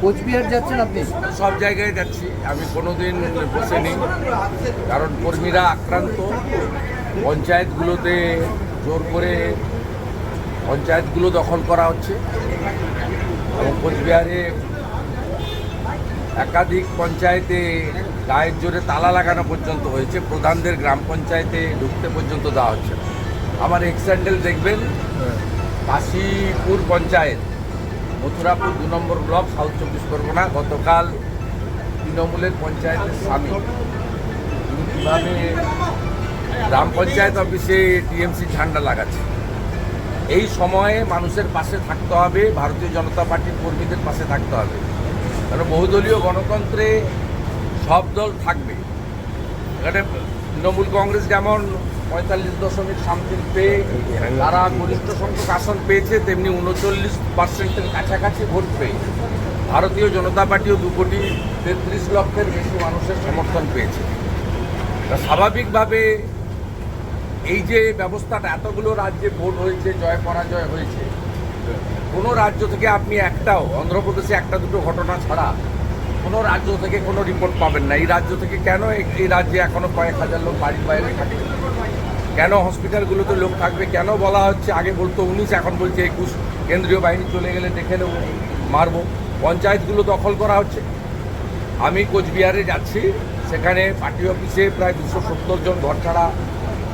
কোচবিহার যাচ্ছেন আপনি? সব জায়গায় যাচ্ছি। আমি কোনোদিন বসে নেই। কারণ কর্মীরা আক্রান্ত। পঞ্চায়েতগুলোতে জোর করে পঞ্চায়েতগুলো দখল করা হচ্ছে। এবং কোচবিহারে একাধিক পঞ্চায়েতে গায়ের জোরে তালা লাগানো পর্যন্ত হয়েছে। প্রধানদের গ্রাম পঞ্চায়েতে ঢুকতে পর্যন্ত দেওয়া হচ্ছে। আমার এক্সান্ডেল দেখবেন? কাশীপুর পঞ্চায়েত। মথুরাপুর দু নম্বর ব্লক, সাউথ চব্বিশ পরগনা। গতকাল তৃণমূলের পঞ্চায়েতের স্বামী। তিনি কীভাবে গ্রাম পঞ্চায়েত অফিসে টিএমসি ঝান্ডা লাগাচ্ছে? এই সময়ে মানুষের পাশে থাকতে হবে, ভারতীয় জনতা পার্টির কর্মীদের পাশে থাকতে হবে। কারণ বহুদলীয় গণতন্ত্রে সব দল থাকবে। এখানে তৃণমূল কংগ্রেস যেমন পঁয়তাল্লিশ দশমিক সামথিং পেয়ে তারা গরিষ্ঠ সংখ্যক আসন পেয়েছে, তেমনি উনচল্লিশ পার্সেন্টের কাছাকাছি ভোট পেয়ে। ভারতীয় জনতা পার্টিও দু কোটি তেত্রিশ লক্ষের বেশি মানুষের সমর্থন পেয়েছে। তা স্বাভাবিকভাবে এই যে ব্যবস্থাটা, এতগুলো রাজ্যে ভোট হয়েছে, জয় পরাজয় হয়েছে, কোনো রাজ্য থেকে আপনি একটাও, অন্ধ্রপ্রদেশে একটা দুটো ঘটনা ছাড়া কোনো রাজ্য থেকে কোনো রিপোর্ট পাবেন না। এই রাজ্য থেকে কেন এই- রাজ্যে এখনও কয়েক হাজার লোক বাড়ির বাইরে থাকে? কেন হসপিটালগুলোতে লোক থাকবে? কেন বলা হচ্ছে? আগে বলতো উনিশ, এখন বলছে একুশ। কেন্দ্রীয় বাহিনী চলে গেলে দেখে নেব, মারবো। পঞ্চায়েতগুলো দখল করা হচ্ছে। আমি কোচবিহারে যাচ্ছি। সেখানে পার্টি অফিসে প্রায় দুশো সত্তর জন ঘর ছাড়া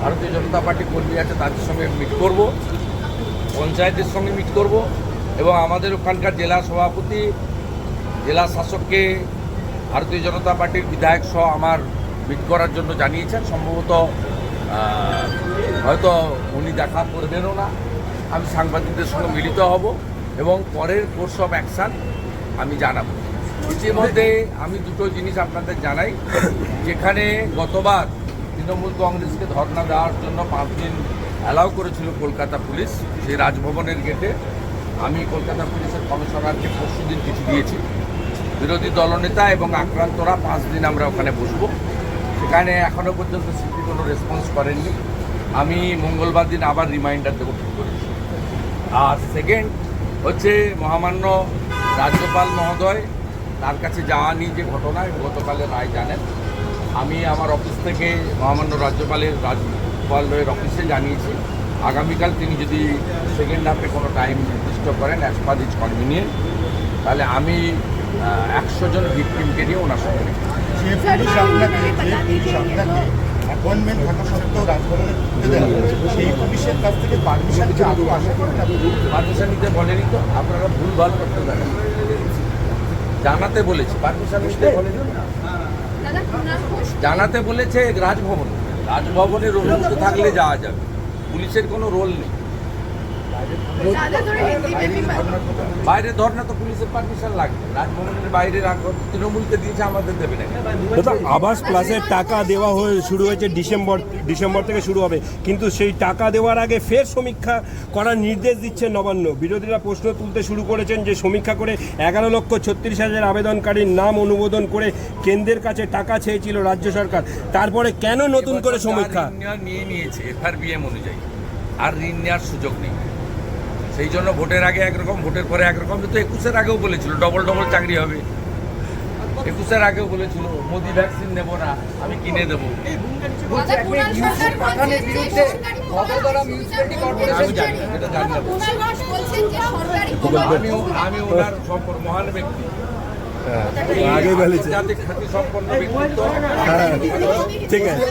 ভারতীয় জনতা পার্টি কর্মী আছে, তাদের সঙ্গে মিট করব। পঞ্চায়েতের সঙ্গে মিট করব এবং আমাদের ওখানকার জেলা সভাপতি জেলা শাসককে ভারতীয় জনতা পার্টির বিধায়ক সহ আমার মিট করার জন্য জানিয়েছেন। সম্ভবত হয়তো উনি দেখা করবেনও না। আমি সাংবাদিকদের সঙ্গে মিলিত হব এবং পরের কোর্স অফ অ্যাকশান আমি জানাব। ইতিমধ্যে আমি দুটো জিনিস আপনাদের জানাই। যেখানে গতবার তৃণমূল কংগ্রেসকে ধর্ণা দেওয়ার জন্য পাঁচ দিন অ্যালাউ করেছিল কলকাতা পুলিশ, সেই রাজভবনের গেটে আমি কলকাতা পুলিশের কমিশনারকে পরশু দিন চিঠি দিয়েছি। বিরোধী দলনেতা এবং আক্রান্তরা পাঁচ দিন আমরা ওখানে বসবো। সেখানে এখনও পর্যন্ত সিপি কোনো রেসপন্স করেননি। আমি মঙ্গলবার দিন আবার রিমাইন্ডার দেবো ঠিক করেছি আর সেকেন্ড হচ্ছে মহামান্য রাজ্যপাল মহোদয়, তার কাছে যাওয়া নিয়ে যে ঘটনা গতকালের রায় জানেন। আমি আমার অফিস থেকে মহামান্য রাজ্যপালের রাজ্যপালের অফিসে জানিয়েছি। আগামীকাল তিনি যদি সেকেন্ড হাফে কোনো টাইম নির্দিষ্ট করেন অ্যাজ পার ইজ কনভিনিয়েন্ট তাহলে আমি একশো জন ভিকটিমকে নিয়ে ওনার সঙ্গে যে পুলিশ আপনাকে যে পুলিশ আপনাকে অ্যাপয়েন্টমেন্ট থাকা সত্ত্বেও রাজভবনে ঢুকতে দেন সেই পুলিশের কাছ থেকে পারমিশন কি আদৌ আশা করেন আপনি? পারমিশন নিতে বলেনি তো আপনারা ভুল ভালো করতে পারেন জানাতে বলেছি পারমিশন নিতে বলেনি জানাতে বলেছে রাজভবন। রাজভবনের অনুমতি থাকলে যাওয়া যাবে। পুলিশের কোনো রোল নেই। বাইরে ধর্না তো পুলিশের পারমিশন লাগবে। রাজভবনের বাইরে রাখো- তৃণমূলকে দিয়েছে আমাদের দেবে না দাদা আবাস প্লাসের টাকা দেওয়া হয়ে শুরু হয়েছে ডিসেম্বর ডিসেম্বর থেকে শুরু হবে। কিন্তু সেই টাকা দেওয়ার আগে ফের সমীক্ষা করার নির্দেশ দিচ্ছে নবান্ন। বিরোধীরা প্রশ্ন তুলতে শুরু করেছেন যে সমীক্ষা করে এগারো লক্ষ ছত্রিশ হাজার আবেদনকারীর নাম অনুমোদন করে কেন্দ্রের কাছে টাকা চেয়েছিল রাজ্য সরকার। তারপরে কেন নতুন করে সমীক্ষা? নিয়ে নিয়েছে এফআরবিএম অনুযায়ী। আর ঋণ নেওয়ার সুযোগ নেই। সেই জন্য ভোটের আগে একরকম ভোটের পরে একরকম কিন্তু একুশের আগেও বলেছিল ডবল ডবল চাকরি হবে। একুশের আগেও বলেছিল মোদি ভ্যাকসিন নেব না আমি কিনে দেবো। ভদোদরা মিউনিসিপ্যালিটি কর্পোরেশন আমি ওনার সম্পর্ক মহান ব্যক্তি। আগে বলেছে। আন্তর্জাতিক খ্যাতি সম্পন্ন ব্যক্তিত্ব। ঠিক আছে।